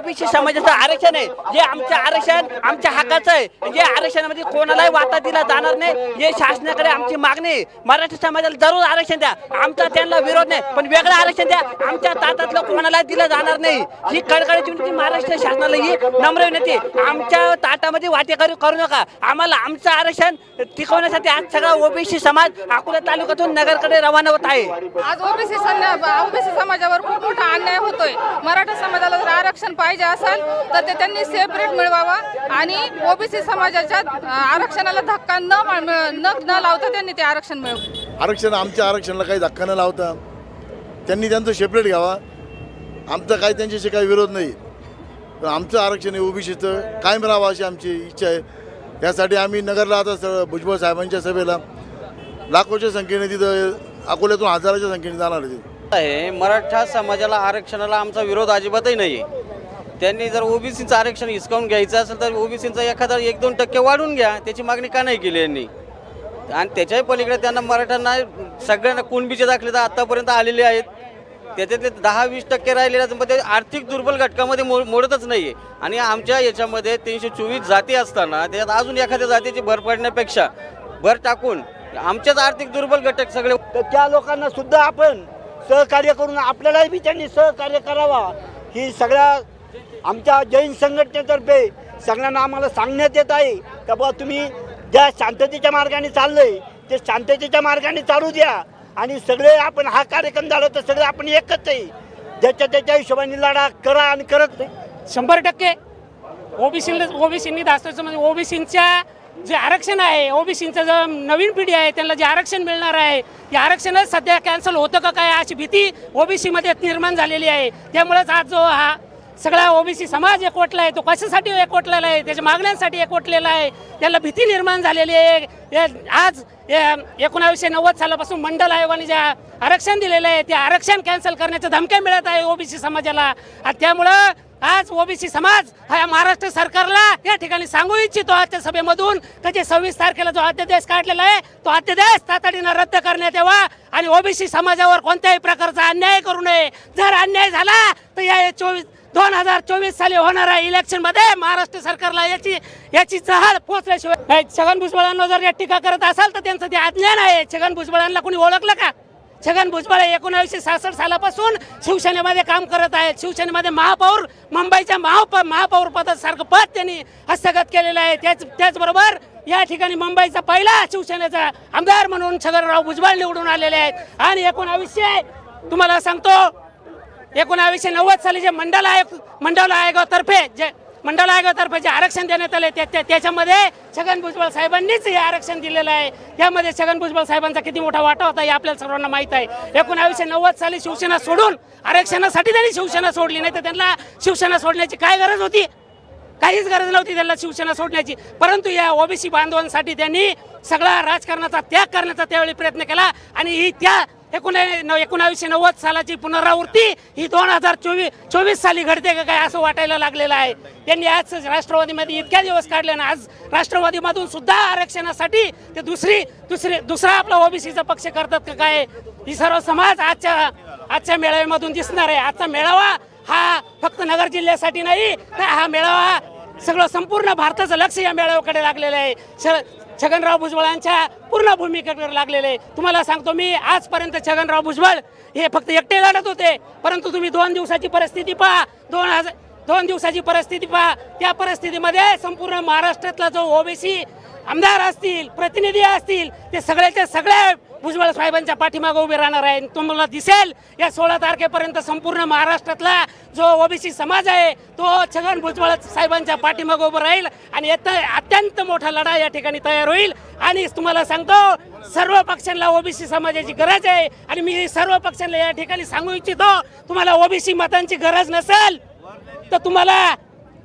OBC समाजाचं आरक्षण आहे. जे आमचं आरक्षण आमच्या हक्काचं आहे. जे आरक्षणामध्ये कोणालाही वाटा दिला जाणार नाही हे शासनाकडे आमची मागणी आहे. मराठी समाजाला जरूर आरक्षण द्या. आमचा त्यांना विरोध नाही पण वेगळं आरक्षण द्या. आमच्या ताटातलं कोणाला दिलं जाणार नाही. ही कडकडाची विनंती महाराष्ट्र शासनाला ही नम्र विनंती आमच्या ताटामध्ये वाटेकरी करू नका. आम्हाला आमचं आरक्षण टिकवण्यासाठी आज सगळा ओबीसी समाज अकोला तालुक्यातून नगरकडे रवाना होत आहे. आज ओबीसी ओबीसी समाजावर खूप मोठा अन्याय होतोय. मराठा समाजाला जर आरक्षण पाहिजे असेल तर ते त्यांनी सेपरेट मिळवावा. आणि ओबीसी समाजाच्या आरक्षणाला धक्का न न न लावता त्यांनी ते आरक्षण मिळवं आरक्षण आमच्या आरक्षणाला काही धक्का न लावता त्यांनी त्यांचं सेपरेट घ्यावा. आमचा काही त्यांच्याशी काही विरोध नाही. पण आमचं आरक्षण आहे ओबीसीचं कायम राहावं अशी आमची इच्छा आहे. त्यासाठी आम्ही नगरला आता स भुजबळ साहेबांच्या सभेला लाखोच्या संख्येने तिथं अकोल्यातून हजाराच्या संख्येने जाणार आहे. मराठा समाजाला आरक्षणाला आमचा विरोध अजिबातही नाही आहे त्यांनी जर ओबीसीचं आरक्षण हिसकावून घ्यायचं असेल तर ओबीसीचं एखादा एक दोन टक्के वाढून घ्या त्याची मागणी का नाही केली यांनी? आणि त्याच्याही पलीकडे त्यांना मराठ्यांना सगळ्यांना कुणबीचे दाखले तर आत्तापर्यंत आलेले आहेत. त्याच्यातले दहा वीस टक्के राहिलेले आहेत, मग ते आर्थिक दुर्बल घटकामध्ये मो मोडतच नाही आहे आणि आमच्या याच्यामध्ये तीनशे चोवीस जाती असताना त्याच्यात अजून एखाद्या जातीची भर पडण्यापेक्षा भर टाकून आमच्याच आर्थिक दुर्बल घटक सगळे तर त्या लोकांना सुद्धा आपण सहकार्य करून आपल्यालाही बी त्यांनी सहकार्य करावा. ही सगळ्या आमच्या जैन संघटनेतर्फे सगळ्यांना आम्हाला सांगण्यात येत आहे का बुवा तुम्ही ज्या शांततेच्या मार्गाने चाललंय ते शांततेच्या मार्गाने चालू द्या. आणि सगळे आपण हा कार्यक्रम झाला तर सगळे आपण एकच आहे. ज्याच्या त्याच्या हिशोबाने लढा करा आणि करत नाही शंभर टक्के. ओबीसी ओबीसींनी दास्तवचं म्हणजे ओबीसींच्या जे आरक्षण आहे ओबीसींचं जो नवीन पिढी आहे त्यांना जे आरक्षण मिळणार आहे ते आरक्षणच सध्या कॅन्सल होतं का काय अशी भीती ओबीसीमध्ये निर्माण झालेली आहे. त्यामुळेच आज जो हा सगळा ओबीसी समाज एकवटला आहे तो कशासाठी एकवटलेला आहे त्याच्या मागण्यांसाठी एकवटलेला आहे त्याला भीती निर्माण झालेली आहे. आज एकोणावीसशे नव्वद सालापासून मंडल आयोगाने ज्या आरक्षण दिलेलं आहे ते आरक्षण कॅन्सल करण्याच्या धमक्या मिळत आहे ओबीसी समाजाला. आणि त्यामुळं आज ओबीसी समाज हा महाराष्ट्र सरकारला या ठिकाणी सांगू इच्छितो आजच्या सभेमधून का जे सव्वीस तारखेला जो अध्यादेश काढलेला आहे तो अध्यादेश तातडीनं रद्द करण्यात यावा आणि ओबीसी समाजावर कोणत्याही प्रकारचा अन्याय करू नये. जर अन्याय झाला तर या चोवीस दोन हजार चोवीस साली होणाऱ्या इलेक्शनमध्ये महाराष्ट्र सरकारला याची याची जहाल पोहोचल्याशिवाय नाही, छगन भुजबळांना जर या टीका करत असाल तर त्यांचं ते अज्ञान आहे. छगन भुजबळांना कोणी ओळखलं का? छगन भुजबळ हे एकोणावीसशे सहासष्ट सालापासून शिवसेनेमध्ये काम करत आहेत. शिवसेनेमध्ये महापौर मुंबईच्या महाप महापौर पदासारखं पद त्यांनी हस्तगत केलेलं आहे. त्याच त्याचबरोबर या ठिकाणी मुंबईचा पहिला शिवसेनेचा आमदार म्हणून छगनराव भुजबळ निवडून आलेले आहेत. आणि एकोणावीसशे तुम्हाला सांगतो एकोणावीसशे नव्वद साली जे मंडल आयोग मंडल आयोगातर्फे जे मंडळ आयोगातर्फे जे आरक्षण देण्यात आले त्या- त्याच्यामध्ये छगन भुजबळ साहेबांनीच हे आरक्षण दिलेलं आहे. त्यामध्ये छगन भुजबळ साहेबांचा किती मोठा वाटा होता हे आपल्याला सर्वांना माहीत आहे. एकोणावीसशे नव्वद साली शिवसेना सोडून आरक्षणासाठी त्यांनी शिवसेना सोडली नाही तर त्यांना शिवसेना सोडण्याची काय गरज होती? काहीच गरज नव्हती त्यांना शिवसेना सोडण्याची. परंतु या ओबीसी बांधवांसाठी त्यांनी सगळा राजकारणाचा त्याग करण्याचा त्यावेळी प्रयत्न केला आणि ही त्या एकोणा एकोणावीसशे नव्वद सालाची पुनरावृत्ती ही दोन हजार चोवीस चोवीस साली घडते का काय असं वाटायला लागलेलं आहे. त्यांनी आज राष्ट्रवादीमध्ये इतक्या दिवस काढले ना आज राष्ट्रवादीमधून सुद्धा आरक्षणासाठी ते दुसरी दुसरी दुसरा आपला ओबीसीचा पक्ष करतात का काय? ही सर्व समाज आजच्या आजच्या मेळाव्यामधून दिसणार आहे. आजचा मेळावा हा फक्त नगर जिल्ह्यासाठी नाही तर हा मेळावा सगळं संपूर्ण भारताचं लक्ष या मेळाव्याकडे लागलेलं आहे. छगनराव भुजबळांच्या पूर्ण भूमिकेकडे लागलेले. आहे तुम्हाला सांगतो मी आजपर्यंत छगनराव भुजबळ हे फक्त एकटे लढत होते. परंतु तुम्ही दोन दिवसाची परिस्थिती पहा. दोन हजार दोन दिवसाची परिस्थिती पहा. त्या परिस्थितीमध्ये संपूर्ण महाराष्ट्रातला जो ओबीसी आमदार असतील प्रतिनिधी असतील ते सगळ्याच्या सगळ्या भुजबळ साहेबांच्या पाठीमागे उभे राहणार आहे. तुम्हाला दिसेल या सोळा तारखेपर्यंत संपूर्ण महाराष्ट्रातला जो ओबीसी समाज आहे तो छगन भुजबळ साहेबांच्या पाठीमागे उभं राहील आणि याचा अत्यंत मोठा लढा या ठिकाणी तयार होईल. आणि तुम्हाला सांगतो सर्व पक्षांना ओबीसी समाजाची गरज आहे. आणि मी सर्व पक्षांना या ठिकाणी सांगू इच्छितो तुम्हाला ओबीसी मतांची गरज नसेल तर तुम्हाला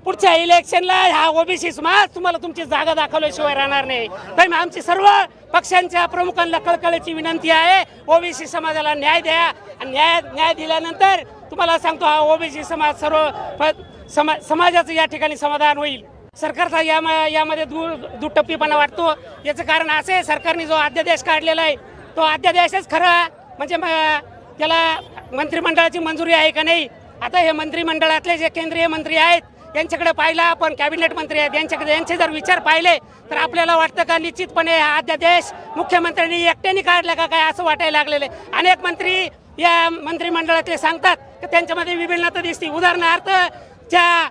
पुढच्या इलेक्शनला हा ओबीसी समाज तुम्हाला तुमची जागा दाखवल्याशिवाय राहणार नाही. तर आमची सर्व पक्षांच्या प्रमुखांना कळकळीची विनंती आहे ओबीसी समाजाला न्याय द्या. आणि न्याय न्याय दिल्यानंतर तुम्हाला सांगतो हा ओबीसी समाज सर्व प- समा समाजाचं या ठिकाणी समाधान होईल. सरकारचा या यामध्ये दू दुटप्पीपणा वाटतो याचं कारण असं आहे सरकारने जो अध्यादेश काढलेला आहे तो अध्यादेशच खरा म्हणजे मग त्याला मंत्रिमंडळाची मंजुरी आहे का नाही? आता हे मंत्रिमंडळातले जे केंद्रीय मंत्री आहेत यांच्याकडे पाहिला आपण कॅबिनेट मंत्री आहेत. यांच्याकडे यांचे जर विचार पाहिले तर आपल्याला वाटतं का निश्चितपणे हा अध्यादेश मुख्यमंत्र्यांनी एकट्याने काढला का काय असं वाटायला लागलेलं आहे. अनेक मंत्री या मंत्रिमंडळातले सांगतात की त्यांच्यामध्ये विभिन्नता दिसते. उदाहरणार्थ ज्या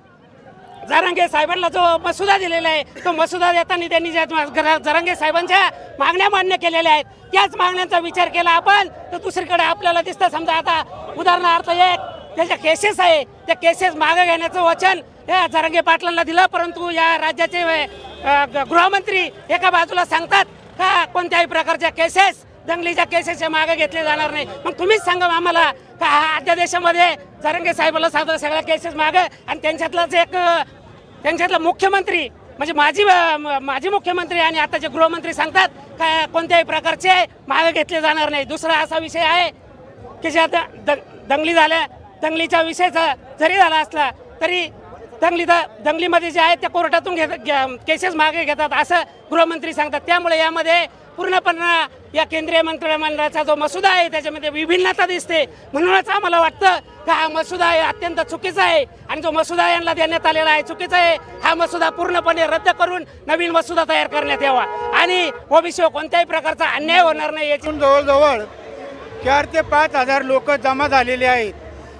जरांगे साहेबांना जो मसुदा दिलेला आहे तो मसुदा देताना त्यांनी ज्या जरा- जरांगे साहेबांच्या मागण्या मान्य केलेल्या आहेत त्याच मागण्यांचा विचार केला आपण तर दुसरीकडे आपल्याला दिसतं समजा आता उदाहरणार्थ एक त्याच्या केसेस आहे. त्या केसेस मागे घेण्याचं वचन या जरांगे पाटलांना दिलं परंतु या राज्याचे गृहमंत्री एका बाजूला सांगतात का कोणत्याही प्रकारच्या केसेस दंगलीच्या केसेसच्या मागे घेतले जाणार नाही. मग तुम्हीच सांगा आम्हाला का हा अध्यादेशामध्ये जरंगे साहेबाला साधा सगळ्या केसेस मागे आणि त्यांच्यातलाच एक त्यांच्यातला मुख्यमंत्री म्हणजे माजी म- माजी मुख्यमंत्री आणि आताचे गृहमंत्री सांगतात का कोणत्याही प्रकारचे मागे घेतले जाणार नाही. दुसरा असा विषय आहे की जे आता द- दंगली झाल्या दंगलीचा विषय जरी झाला असला तरी दंगली दंगलीमध्ये जे आहेत त्या कोर्टातून घेत घ्या- केसेस मागे घेतात असं गृहमंत्री सांगतात. त्यामुळे यामध्ये पूर्णपणे या केंद्रीय मंत्रिमंडळाचा जो मसुदा आहे त्याच्यामध्ये विभिन्नता दिसते. म्हणूनच आम्हाला वाटतं का हा मसुदा आहे अत्यंत चुकीचा आहे आणि जो मसुदा यांना देण्यात आलेला आहे चुकीचा आहे हा मसुदा पूर्णपणे रद्द करून नवीन मसुदा तयार करण्यात यावा. आणि ओबीसी कोणत्याही प्रकारचा अन्याय होणार नाही याची जवळजवळ चार ते पाच हजार लोक जमा झालेले आहेत.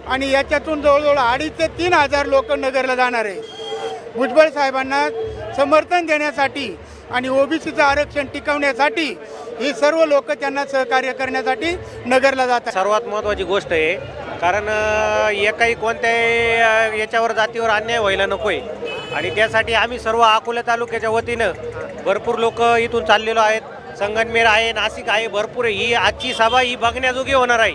आणि याच्यातून जवळजवळ अडीच ते तीन हजार लोक नगरला जाणार आहे. भुजबळ साहेबांना समर्थन देण्यासाठी आणि ओबीसीचं आरक्षण टिकवण्यासाठी ही सर्व लोक त्यांना सहकार्य करण्यासाठी नगरला जातात सर्वात महत्त्वाची गोष्ट आहे कारण एकाही कोणत्याही याच्यावर जातीवर अन्याय व्हायला नको आहे आणि त्यासाठी आम्ही सर्व अकोला तालुक्याच्या वतीनं भरपूर लोक इथून चाललेलो आहेत. संगनमेर आहे नाशिक आहे भरपूर आहे. ही आजची सभा ही बघण्याजोगी होणार आहे.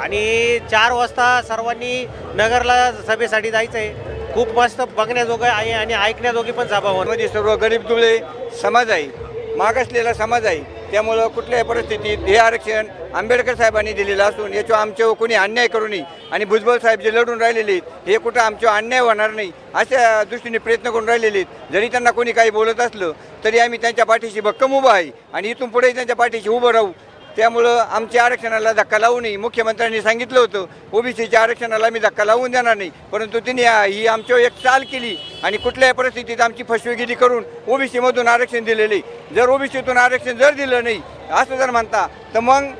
आणि चार वाजता सर्वांनी नगरला सभेसाठी जायचं आहे खूप मस्त बघण्याजोगं आहे आणि ऐकण्याजोगी पण सभा म्हणजे सर्व गरीब दुबळे समाज आहे मागासलेला समाज आहे त्यामुळं कुठल्याही परिस्थितीत हे आरक्षण आंबेडकर साहेबांनी दिलेलं असून याच्यावर आमच्यावर कोणी अन्याय करू नये आणि भुजबळ साहेब जे लढून राहिलेले हे कुठं आमच्यावर अन्याय होणार नाही अशा दृष्टीने प्रयत्न करून राहिलेले जरी त्यांना कोणी काही बोलत असलं तरी आम्ही त्यांच्या पाठीशी भक्कम उभं आहे आणि इथून पुढे त्यांच्या पाठीशी उभं राहू. त्यामुळं आमच्या आरक्षणाला धक्का लावू नये. मुख्यमंत्र्यांनी सांगितलं होतं ओबीसीच्या आरक्षणाला मी धक्का लावून देणार नाही. परंतु तिने ही आमच्यावर एक चाल केली आणि कुठल्याही परिस्थितीत आमची फसवेगिरी करून ओबीसीमधून आरक्षण दिलेले जर ओबीसीतून आरक्षण जर दिलं नाही असं जर म्हणता तर मग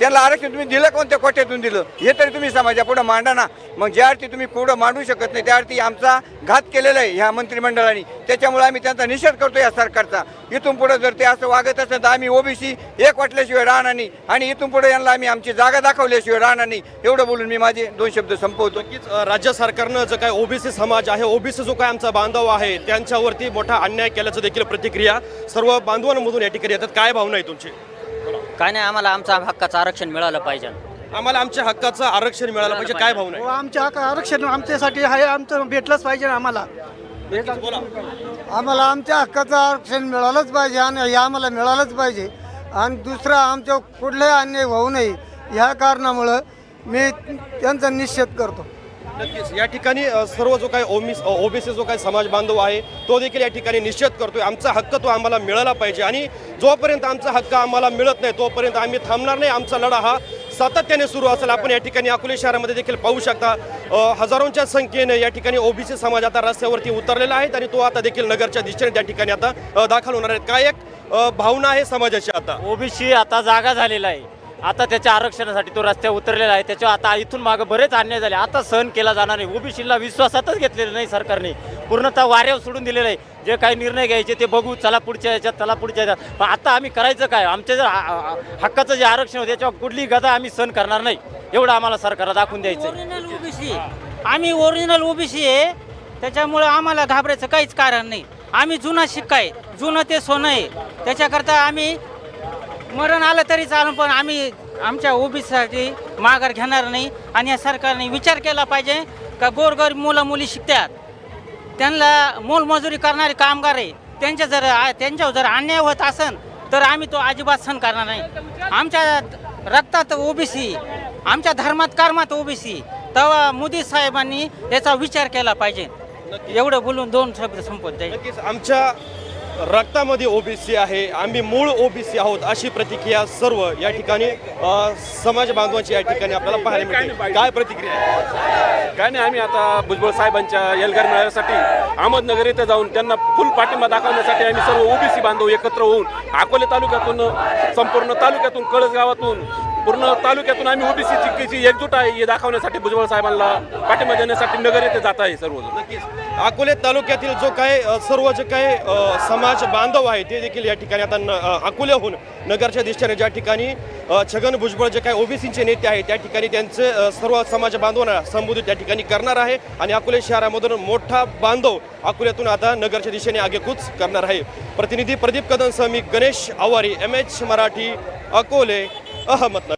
त्याला आरक्षण तुम्ही दिलं कोणत्या कोट्यातून दिलं? हे तरी तुम्ही समाजा पुढं मांडा ना. मग ज्या अर्थी तुम्ही पुढं मांडू शकत नाही त्या अर्थी आमचा घात केलेला आहे ह्या मंत्रिमंडळाने. त्याच्यामुळे आम्ही त्यांचा निषेध करतो या सरकारचा. इथून पुढं जर ते असं वागत असेल तर आम्ही ओबीसी एक वाटल्याशिवाय राहणार नाही. आणि इथून पुढे यांना आम्ही आमची जागा दाखवल्याशिवाय राहणार नाही. एवढं बोलून मी माझे दोन शब्द संपवतो. नक्कीच राज्य सरकारनं जो काय ओबीसी समाज आहे ओबीसी जो काय आमचा बांधव आहे त्यांच्यावरती मोठा अन्याय केल्याचं देखील प्रतिक्रिया सर्व बांधवांमधून या ठिकाणी येतात. काय भावना आहे तुमची? काय नाही आम्हाला आमचा हक्काचं आरक्षण मिळालं पाहिजे. आम्हाला आमच्या हक्काचं आरक्षण मिळालं पाहिजे काय भावना आहे आमच्या हक्क आरक्षण आमच्यासाठी आहे आमचं भेटलंच पाहिजे आम्हाला. बोला. आम्हाला आमच्या हक्काचं आरक्षण मिळालंच पाहिजे आणि हे आम्हाला मिळालंच पाहिजे. आणि दुसरा आमच्या कुठलाही अन्याय होऊ नये ह्या कारणामुळं मी त्यांचा निषेध करतो. नक्कीच. या ठिकाणी सर्व जो काही ओमिस ओबीसी जो काही समाज बांधव आहे तो देखील या ठिकाणी निश्चित करतोय. आमचा हक्क तो आम्हाला मिळाला पाहिजे आणि जोपर्यंत आमचा हक्क आम्हाला मिळत नाही तोपर्यंत आम्ही थांबणार नाही. आमचा लढा हा सातत्याने सुरू असेल. आपण या ठिकाणी अकोले शहरामध्ये देखील पाहू शकता हजारोंच्या संख्येने या ठिकाणी ओबीसी समाज आता रस्त्यावरती उतरलेला आहे आणि तो आता देखील नगरच्या दिशेने त्या ठिकाणी आता दाखल होणार आहेत. काय एक भावना आहे समाजाची आता? ओबीसी आता जागा झालेला आहे. आता त्याच्या आरक्षणासाठी तो रस्त्यावर उतरलेला आहे. त्याच्यावर आता इथून मागं बरेच अन्याय झाले. आता सहन केला जाणार नाही. ओबीसीला विश्वासातच घेतलेलं नाही सरकारने. पूर्णतः वाऱ्यावर सोडून दिलेलं आहे. जे काही निर्णय घ्यायचे ते बघू. चला पुढच्या याच्यात चला पुढच्या याच्यात. पण आता आम्ही करायचं काय? आमच्या जर हक्काचं जे आरक्षण होतं त्याच्यावर कुठली गदा आम्ही सहन करणार नाही. एवढं आम्हाला सरकारला दाखवून द्यायचं ओबीसी. आम्ही ओरिजिनल ओबीसी आहे. त्याच्यामुळं आम्हाला घाबरायचं काहीच कारण नाही. आम्ही जुना शिक्का आहे. जुनं ते सोनं आहे. त्याच्याकरता आम्ही मरण आलं तरी चालून पण आम्ही आमच्या ओबीसीसाठी माघार घेणार नाही आणि या सरकारने विचार केला पाहिजे का गोरगरीब मुलं मुली शिकतात. त्यांना मोलमजुरी करणारे कामगार आहे. त्यांच्या जर त्यांच्यावर जर अन्याय होत असेल तर आम्ही तो अजिबात सहन करणार नाही. आमच्या रक्तात ओबीसी आमच्या धर्मात कर्मात ओबीसी तेव्हा मोदी साहेबांनी याचा विचार केला पाहिजे. एवढं बोलून दोन शब्द संपत जाईल. आमच्या रक्तामध्ये ओबीसी आहे. आम्ही मूळ ओबीसी आहोत अशी प्रतिक्रिया सर्व या ठिकाणी समाज बांधवांची या ठिकाणी आपल्याला पाहायला मिळते. काय प्रतिक्रिया काय नाही आम्ही आता भुजबळ साहेबांच्या एल्गार मेळ्यासाठी अहमदनगर येथे जाऊन त्यांना फुल पाठिंबा दाखवण्यासाठी आम्ही सर्व ओबीसी बांधव एकत्र होऊन अकोले तालुक्यातून संपूर्ण तालुक्यातून कळस गावातून पूर्ण तालुक्यातून आम्ही ओबीसीची कशी एकजूट आहे हे दाखवण्यासाठी भुजबळ साहेबांना पाठिंबा देण्यासाठी नगर येथे जात आहे सर्वजण. नक्कीच. अकोले तालुक्यातील जो काय सर्व जे काय समाज बांधव आहे ते देखील या ठिकाणी आता न- अकोल्याहून नगरच्या दिशेने ज्या ठिकाणी छगन भुजबळ जे काही ओबीसीचे नेते आहेत त्या ठिकाणी त्यांचे सर्व समाज बांधवांना संबोधित त्या ठिकाणी करणार आहे आणि अकोले शहरामधून मोठा बांधव अकोल्यातून आता नगरच्या दिशेने आगेकूच करणार आहे. प्रतिनिधी प्रदीप कदमसह मी गणेश आवारी एम एच मराठी अकोले अहमदनगर.